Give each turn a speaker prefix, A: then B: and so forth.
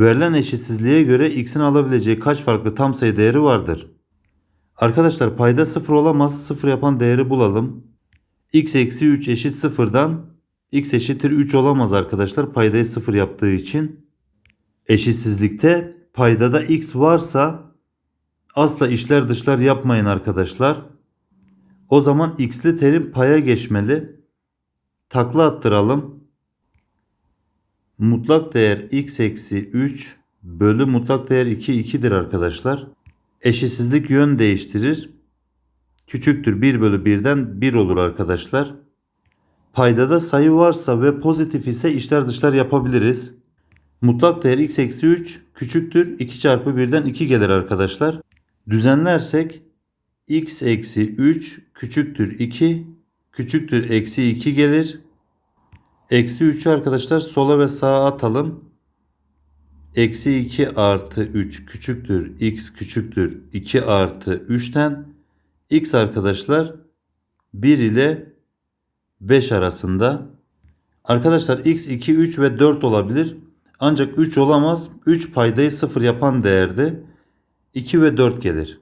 A: Verilen eşitsizliğe göre x'in alabileceği kaç farklı tam sayı değeri vardır? Arkadaşlar payda 0 olamaz. 0 yapan değeri bulalım. x eksi 3 eşit 0'dan x eşittir 3 olamaz arkadaşlar. Paydayı 0 yaptığı için. Eşitsizlikte paydada x varsa asla işler dışlar yapmayın arkadaşlar. O zaman x'li terim paya geçmeli. Takla attıralım. Mutlak değer x eksi 3 bölü mutlak değer 2 2'dir arkadaşlar. Eşitsizlik yön değiştirir. Küçüktür 1 bölü 1'den 1 olur arkadaşlar. Paydada sayı varsa ve pozitif ise içler dışlar yapabiliriz. Mutlak değer x eksi 3 küçüktür 2 çarpı 1'den 2 gelir arkadaşlar. Düzenlersek x eksi 3 küçüktür 2 küçüktür eksi 2 gelir. Eksi 3'ü arkadaşlar sola ve sağa atalım. Eksi 2 artı 3 küçüktür x küçüktür 2 artı 3'ten x arkadaşlar 1 ile 5 arasında. Arkadaşlar x 2, 3 ve 4 olabilir. Ancak 3 olamaz. 3 paydayı 0 yapan değerde 2 ve 4 gelir.